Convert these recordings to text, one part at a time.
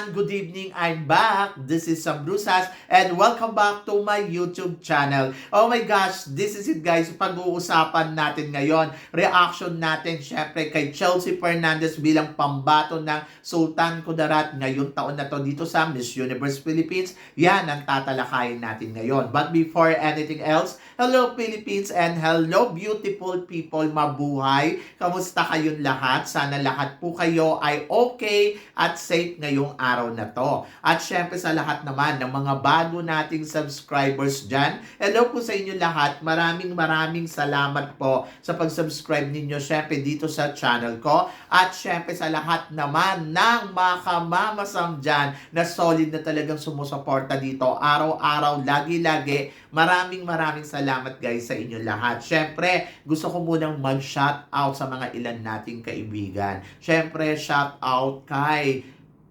Everyone! Good evening! I'm back! This is Sam and welcome back to my YouTube channel. Oh my gosh! This is it guys. Pag-uusapan natin ngayon. Reaction natin syempre kay Chelsea Fernandez bilang pambato ng Sultan Kudarat ngayong taon na to dito sa Miss Universe Philippines. Yan ang tatalakayin natin ngayon. But before anything else, hello Philippines and hello beautiful people mabuhay. Kamusta kayong lahat? Sana lahat po kayo ay okay at safe ngayong araw na to. At syempre sa lahat naman ng mga bago nating subscribers dyan, hello po sa inyo lahat. Maraming maraming salamat po sa pag-subscribe ninyo syempre dito sa channel ko. At syempre sa lahat naman ng mga kamamasam dyan na solid na talagang sumusuporta dito araw-araw, lagi-lagi. Maraming maraming salamat guys sa inyo lahat. Syempre, gusto ko munang mag-shout out sa mga ilan nating kaibigan. Syempre, shout out kay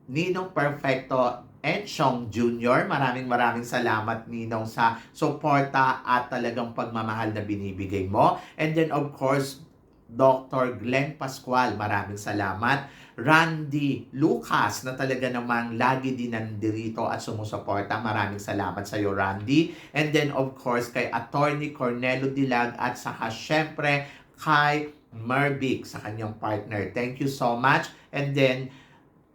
Ninong Perfecto Enchong Jr. Maraming maraming salamat Ninong sa suporta at talagang pagmamahal na binibigay mo. And then of course, Dr. Glenn Pascual, maraming salamat. Randy Lucas na talaga namang lagi din nandirito at sumusuporta. Maraming salamat sa iyo, Randy. And then of course kay Attorney Cornelo Dilag at saka syempre kay Mervic sa kanyang partner. Thank you so much. And then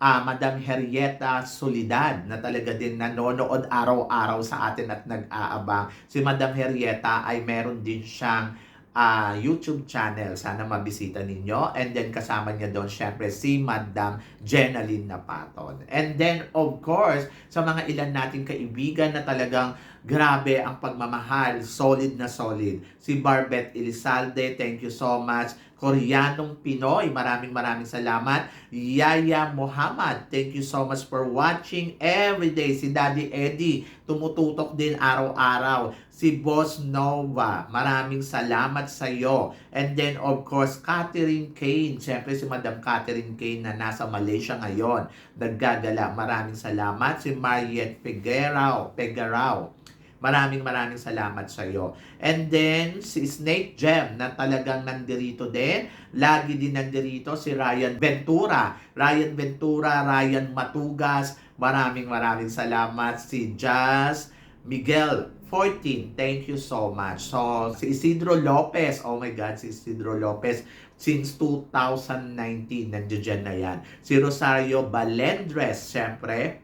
ah Madam Henrietta Solidad na talaga din nanonood araw-araw sa atin at nag-aabang. Si Madam Henrietta ay meron din siyang ah, YouTube channel. Sana mabisita ninyo. And then kasama niya doon syempre si Madam Jenaline Napaton. And then of course, sa mga ilan nating kaibigan na talagang grabe ang pagmamahal, solid na solid. Si Barbet Elizalde, thank you so much. Koreanong Pinoy, maraming maraming salamat. Yaya Muhammad, thank you so much for watching every day. Si Daddy Eddie, tumututok din araw-araw. Si Boss Nova, maraming salamat sa iyo. And then of course, Catherine Kane, syempre si Madam Catherine Kane na nasa Malaysia ngayon. Naggagala, maraming salamat. Si Mariette Figuerao, Figuerao. Maraming maraming salamat sa iyo. And then, si Snake Gem na talagang nandirito din. Lagi din nandirito si Ryan Ventura. Ryan Ventura, Ryan Matugas. Maraming maraming salamat. Si Jazz Miguel 14. Thank you so much. So, si Isidro Lopez. Oh my God, si Isidro Lopez. Since 2019, nandiyan na yan. Si Rosario Balendres, syempre.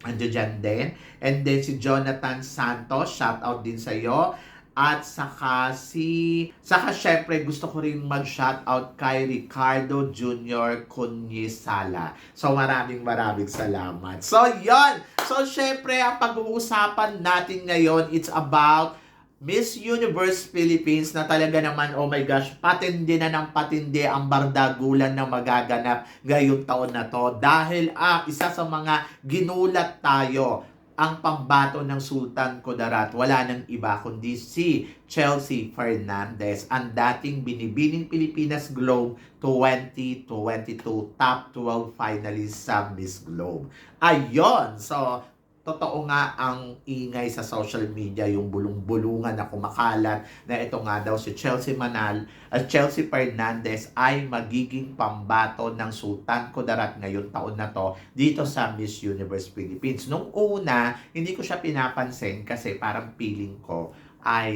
Andiyan dyan din. And then si Jonathan Santos, shout out din sa iyo. At saka si, saka syempre gusto ko rin mag-shout out kay Ricardo Jr. Cunyesala. So maraming maraming salamat. So yon So syempre ang pag-uusapan natin ngayon, it's about Miss Universe Philippines na talaga naman, oh my gosh, patindi na ng patindi ang bardagulan na magaganap ngayong taon na to. Dahil, ah, isa sa mga ginulat tayo, ang pambato ng Sultan Kudarat. Wala nang iba kundi si Chelsea Fernandez, ang dating binibining Pilipinas Globe 2022 top 12 finalist sa Miss Globe. Ayon, so totoo nga ang ingay sa social media, yung bulong-bulungan na kumakalat na ito nga daw si Chelsea Manal at Chelsea Fernandez ay magiging pambato ng Sultan Kudarat ngayon taon na to dito sa Miss Universe Philippines. Nung una, hindi ko siya pinapansin kasi parang feeling ko ay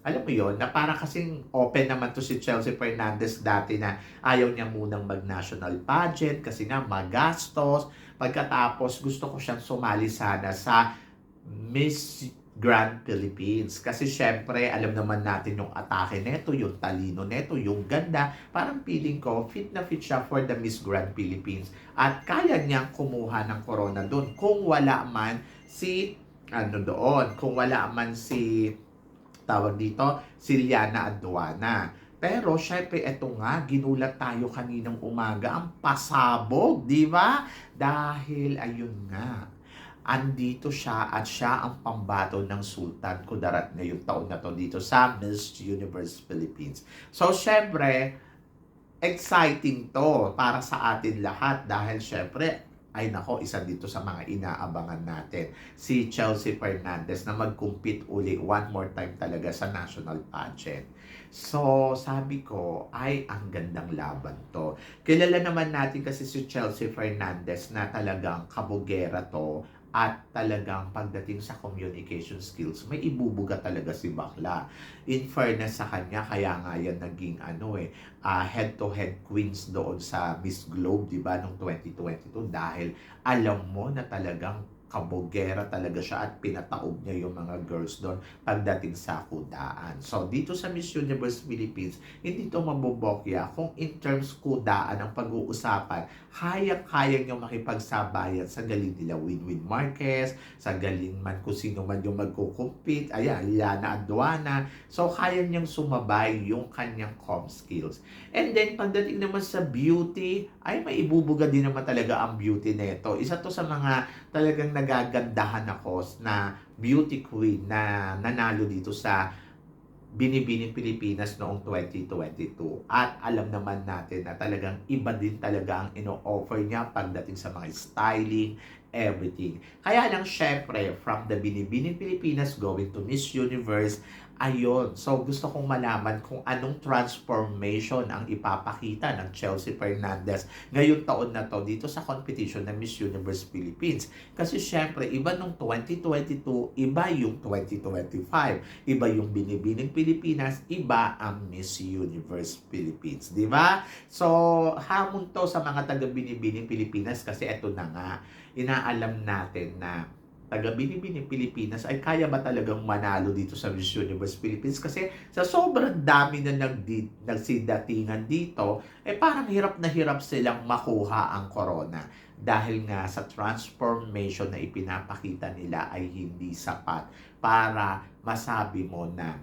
alam mo yon na para kasing open naman to si Chelsea Fernandez dati na ayaw niya munang mag-national pageant kasi nga magastos. Pagkatapos gusto ko siyang sumali sana sa Miss Grand Philippines. Kasi syempre, alam naman natin yung atake neto, yung talino neto, yung ganda. Parang feeling ko, fit na fit siya for the Miss Grand Philippines. At kaya niyang kumuha ng corona doon. Kung wala man si, ano doon, kung wala man si, tawag dito, si Liana Aduana. Pero syempre, eto nga, ginulat tayo kaninang umaga, ang pasabog, di ba? Dahil, ayun nga, andito siya at siya ang pambato ng Sultan Kudarat ngayong taon na to dito sa Miss Universe Philippines. So, syempre, exciting to para sa atin lahat dahil syempre, ay nako, isa dito sa mga inaabangan natin. Si Chelsea Fernandez na mag-compete uli one more time talaga sa national pageant. So, sabi ko, ay, ang gandang laban to. Kilala naman natin kasi si Chelsea Fernandez na talagang kabugera to at talagang pagdating sa communication skills, may ibubuga talaga si Bakla. In fairness sa kanya, kaya nga yan naging ano eh, ah, head-to-head queens doon sa Miss Globe, di ba, noong 2022 dahil alam mo na talagang kabogera talaga siya at pinataob niya yung mga girls doon pagdating sa kudaan. So, dito sa Miss Universe Philippines, hindi to mabobokya kung in terms kudaan ang pag-uusapan, kaya-kaya niyo makipagsabayan sa galing nila Win-Win Marquez, sa galing man kung sino man yung magkukumpit, ayan, Liana Aduana. So, kaya niyang sumabay yung kanyang com skills. And then, pagdating naman sa beauty, ay may ibubuga din naman talaga ang beauty nito. Isa to sa mga talagang nagagandahan ako na beauty queen na nanalo dito sa Binibining Pilipinas noong 2022. At alam naman natin na talagang iba din talaga ang ino-offer niya pagdating sa mga styling, everything. Kaya lang, syempre, from the Binibining Pilipinas going to Miss Universe, Ayun. So, gusto kong malaman kung anong transformation ang ipapakita ng Chelsea Fernandez ngayong taon na to dito sa competition ng Miss Universe Philippines. Kasi syempre, iba nung 2022, iba yung 2025. Iba yung Binibining Pilipinas, iba ang Miss Universe Philippines. Di ba? So, hamon to sa mga taga Binibining Pilipinas kasi eto na nga, inaalam natin na taga Binibining Pilipinas ay kaya ba talagang manalo dito sa Miss Universe Philippines kasi sa sobrang dami na nagdi, nagsidatingan dito eh parang hirap na hirap silang makuha ang corona dahil nga sa transformation na ipinapakita nila ay hindi sapat para masabi mo na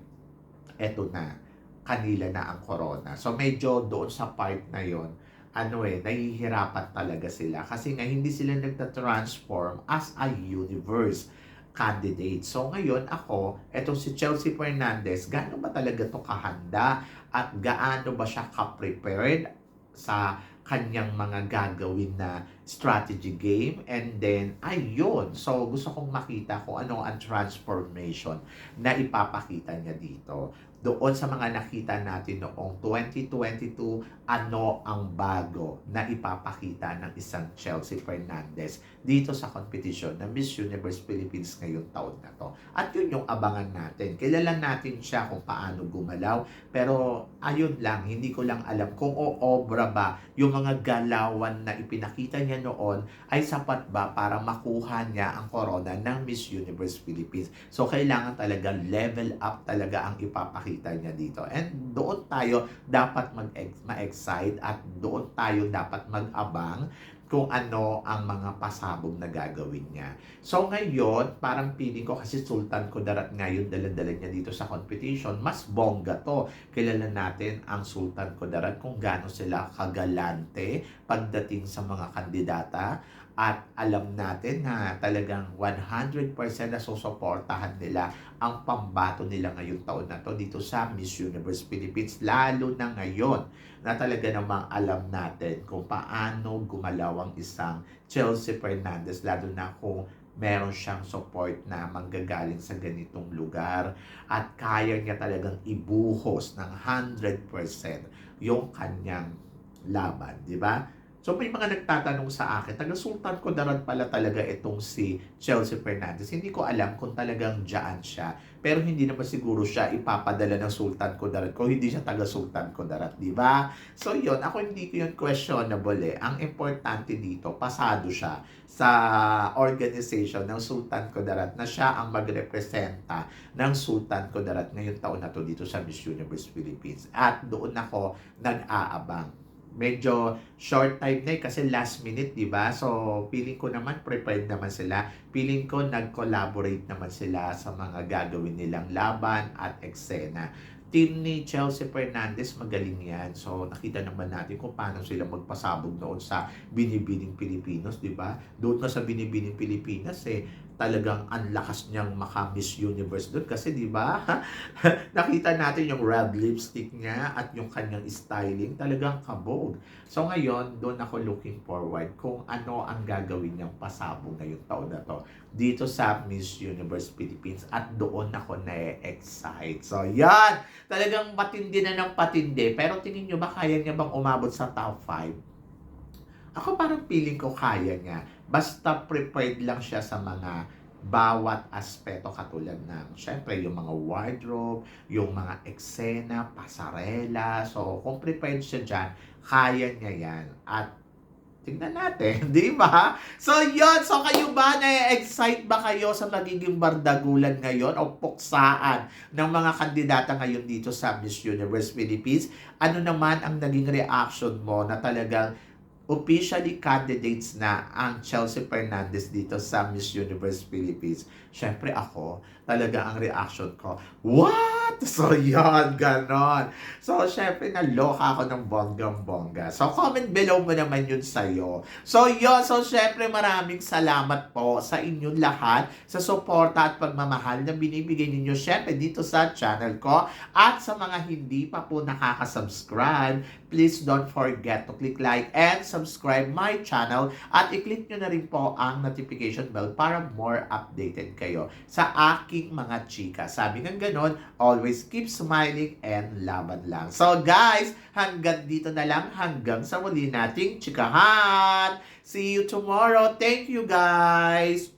eto na kanila na ang corona. So medyo doon sa part na yon ano eh, nahihirapan talaga sila kasi nga hindi sila nagta-transform as a universe candidate. So ngayon ako, etong si Chelsea Fernandez, gaano ba talaga to kahanda at gaano ba siya ka-prepared sa kanyang mga gagawin na strategy game? And then ayun. So gusto kong makita kung ano ang transformation na ipapakita niya dito doon sa mga nakita natin noong 2022, ano ang bago na ipapakita ng isang Chelsea Fernandez dito sa competition ng Miss Universe Philippines ngayong taon na to. At yun yung abangan natin. Kilala natin siya kung paano gumalaw, pero ayun lang, hindi ko lang alam kung oobra ba yung mga galawan na ipinakita niya noon ay sapat ba para makuha niya ang corona ng Miss Universe Philippines. So, kailangan talaga level up talaga ang ipapakita niya dito. And doon tayo dapat mag-excite at doon tayo dapat mag-abang kung ano ang mga pasabog na gagawin niya. So ngayon, parang feeling ko kasi Sultan Kudarat ngayon dala-dala niya dito sa competition, mas bongga to. Kilala natin ang Sultan Kudarat kung gaano sila kagalante pagdating sa mga kandidata at alam natin na talagang 100% na susuportahan nila ang pambato nila ngayong taon na to dito sa Miss Universe Philippines. Lalo na ngayon na talaga namang alam natin kung paano gumalaw ang isang Chelsea Fernandez. Lalo na kung meron siyang support na manggagaling sa ganitong lugar at kaya niya talagang ibuhos ng 100% yung kanyang laban, di ba? So may mga nagtatanong sa akin, taga Sultan Kudarat pala talaga itong si Chelsea Fernandez. Hindi ko alam kung talagang dyan siya. Pero hindi naman siguro siya ipapadala ng Sultan Kudarat kung hindi siya taga Sultan Kudarat, di ba? So yun, ako hindi ko yun questionable eh. Ang importante dito, pasado siya sa organization ng Sultan Kudarat na siya ang magrepresenta ng Sultan Kudarat ngayong taon na to dito sa Miss Universe Philippines. At doon ako nag-aabang medyo short time na eh, kasi last minute, di ba? So, feeling ko naman prepared naman sila. Feeling ko nag-collaborate naman sila sa mga gagawin nilang laban at eksena. Team ni Chelsea Fernandez, magaling yan. So, nakita naman natin kung paano sila magpasabog noon sa Binibining Pilipinos, di ba? Doon ka sa Binibining Pilipinas, eh, talagang ang lakas niyang maka Universe doon kasi di ba nakita natin yung red lipstick niya at yung kanyang styling talagang kabog so ngayon doon ako looking forward kung ano ang gagawin niyang pasabog ngayong taon na to dito sa Miss Universe Philippines. At doon ako na-excite. So yan! Talagang patindi na ng patindi. Pero tingin niyo ba kaya niya bang umabot sa top 5 ako parang feeling ko kaya niya basta prepared lang siya sa mga bawat aspeto katulad ng syempre yung mga wardrobe, yung mga eksena, pasarela. So, kung prepared siya dyan, kaya niya yan. At tingnan natin, di ba? So, yun. So, kayo ba, na-excite ba kayo sa magiging bardagulan ngayon o puksaan ng mga kandidata ngayon dito sa Miss Universe Philippines? Ano naman ang naging reaction mo na talagang officially candidates na ang Chelsea Fernandez dito sa Miss Universe Philippines. Siyempre ako, talaga ang reaction ko, what? So yan, ganon. So syempre naloka ako ng bonggang-bongga. So comment below mo naman yun sa'yo. So yun, so syempre maraming salamat po sa inyong lahat sa suporta at pagmamahal na binibigay ninyo syempre dito sa channel ko. At sa mga hindi pa po nakaka-subscribe, please don't forget to click like and subscribe my channel at i-click nyo na rin po ang notification bell para more updated kayo sa aking mga chika. Sabi ng ganon, always keep smiling and laban lang. So guys, hanggang dito na lang, hanggang sa muli nating chikahan. See you tomorrow. Thank you guys.